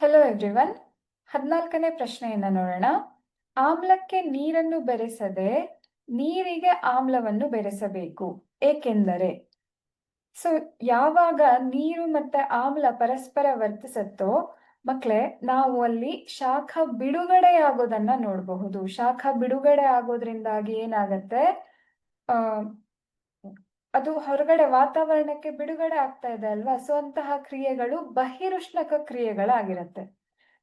Hello everyone ಹದಿನಾಲ್ಕನೇ ಪ್ರಶ್ನೆಯನ್ನ ನೋಡೋಣ. ಆಮ್ಲಕ್ಕೆ ನೀರನ್ನು ಬೆರೆಸದೆ ನೀರಿಗೆ ಆಮ್ಲವನ್ನು ಬೆರೆಸಬೇಕು. ಏಕೆಂದರೆ, ಸೊ, ಯಾವಾಗ ನೀರು ಮತ್ತೆ ಆಮ್ಲ ಪರಸ್ಪರ ವರ್ತಿಸುತ್ತೋ ಮಕ್ಕಳೇ ನಾವು ಅಲ್ಲಿ ಶಾಖ ಬಿಡುಗಡೆ ಆಗೋದನ್ನ ನೋಡಬಹುದು. ಶಾಖ ಬಿಡುಗಡೆ ಆಗೋದ್ರಿಂದಾಗಿ ಏನಾಗತ್ತೆ? ಅದು ಹೊರಗಡೆ ವಾತಾವರಣಕ್ಕೆ ಬಿಡುಗಡೆ ಆಗ್ತಾ ಇದೆ ಅಲ್ವಾ? ಸೊ ಅಂತಹ ಕ್ರಿಯೆಗಳು ಬಹಿರುಷ್ಣಕ ಕ್ರಿಯೆಗಳಾಗಿರುತ್ತೆ.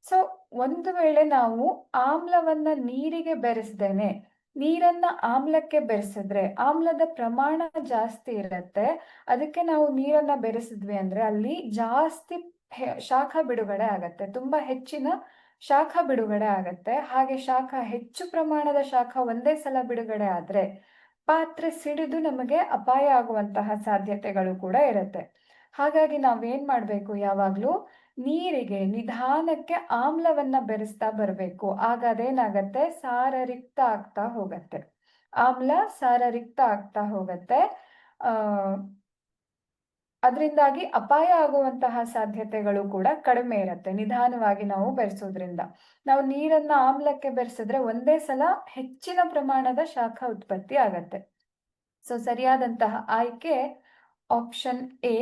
ಸೊ ಒಂದು ವೇಳೆ ನಾವು ಆಮ್ಲವನ್ನ ನೀರಿಗೆ ಬೆರೆಸ್ದೇನೆ ನೀರನ್ನ ಆಮ್ಲಕ್ಕೆ ಬೆರೆಸಿದ್ರೆ ಆಮ್ಲದ ಪ್ರಮಾಣ ಜಾಸ್ತಿ ಇರತ್ತೆ. ಅದಕ್ಕೆ ನಾವು ನೀರನ್ನ ಬೆರೆಸಿದ್ವಿ ಅಂದ್ರೆ ಅಲ್ಲಿ ಜಾಸ್ತಿ ಶಾಖ ಬಿಡುಗಡೆ ಆಗತ್ತೆ. ತುಂಬಾ ಹೆಚ್ಚಿನ ಶಾಖ ಬಿಡುಗಡೆ ಆಗತ್ತೆ. ಹಾಗೆ ಶಾಖ ಹೆಚ್ಚು ಪ್ರಮಾಣದ ಶಾಖ ಒಂದೇ ಸಲ ಬಿಡುಗಡೆ ಆದ್ರೆ ಪಾತ್ರೆ ಸಿಡಿದು ನಮಗೆ ಅಪಾಯ ಆಗುವಂತಹ ಸಾಧ್ಯತೆಗಳು ಕೂಡ ಇರುತ್ತೆ. ಹಾಗಾಗಿ ನಾವೇನ್ ಮಾಡಬೇಕು? ಯಾವಾಗಲೂ ನೀರಿಗೆ, ನಿಧಾನಕ್ಕೆ ಆಮ್ಲವನ್ನ ಬೆರೆಸ್ತಾ ಬರಬೇಕು. ಆಗ ಅದೇನಾಗತ್ತೆ? ಸಾರ ರಿಕ್ತ ಆಗ್ತಾ ಹೋಗತ್ತೆ. ಆಮ್ಲ ಸಾರ ರಿಕ್ತ ಆಗ್ತಾ ಹೋಗತ್ತೆ. ಆ ಅದರಿಂದಾಗಿ ಅಪಾಯ ಆಗುವಂತಹ ಸಾಧ್ಯತೆಗಳು ಕೂಡ ಕಡಿಮೆ ಇರುತ್ತೆ, ನಿಧಾನವಾಗಿ ನಾವು ಬೆರೆಸೋದ್ರಿಂದ. ನಾವು ನೀರನ್ನ ಆಮ್ಲಕ್ಕೆ ಬೆರೆಸಿದ್ರೆ ಒಂದೇ ಸಲ ಹೆಚ್ಚಿನ ಪ್ರಮಾಣದ ಶಾಖ ಉತ್ಪತ್ತಿ ಆಗತ್ತೆ. ಸೊ ಸರಿಯಾದಂತಹ ಆಯ್ಕೆ ಆಪ್ಷನ್ ಎ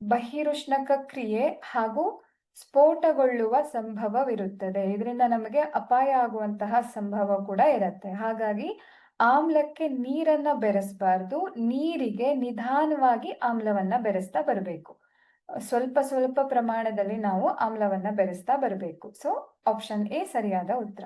ಬಹಿರುಷ್ಣಕ ಕ್ರಿಯೆ ಹಾಗೂ ಸ್ಫೋಟಗೊಳ್ಳುವ ಸಂಭವವಿರುತ್ತದೆ. ಇದರಿಂದ ನಮಗೆ ಅಪಾಯ ಆಗುವಂತಹ ಸಂಭವ ಕೂಡ ಇರುತ್ತೆ. ಹಾಗಾಗಿ ಆಮ್ಲಕ್ಕೆ ನೀರನ್ನ ಬೆರೆಸಬಾರ್ದು. ನೀರಿಗೆ ನಿಧಾನವಾಗಿ ಆಮ್ಲವನ್ನ ಬೆರೆಸ್ತಾ ಬರಬೇಕು. ಸ್ವಲ್ಪ ಸ್ವಲ್ಪ ಪ್ರಮಾಣದಲ್ಲಿ ನಾವು ಆಮ್ಲವನ್ನ ಬೆರೆಸ್ತಾ ಬರಬೇಕು. ಸೊ ಆಪ್ಷನ್ ಎ ಸರಿಯಾದ ಉತ್ತರ.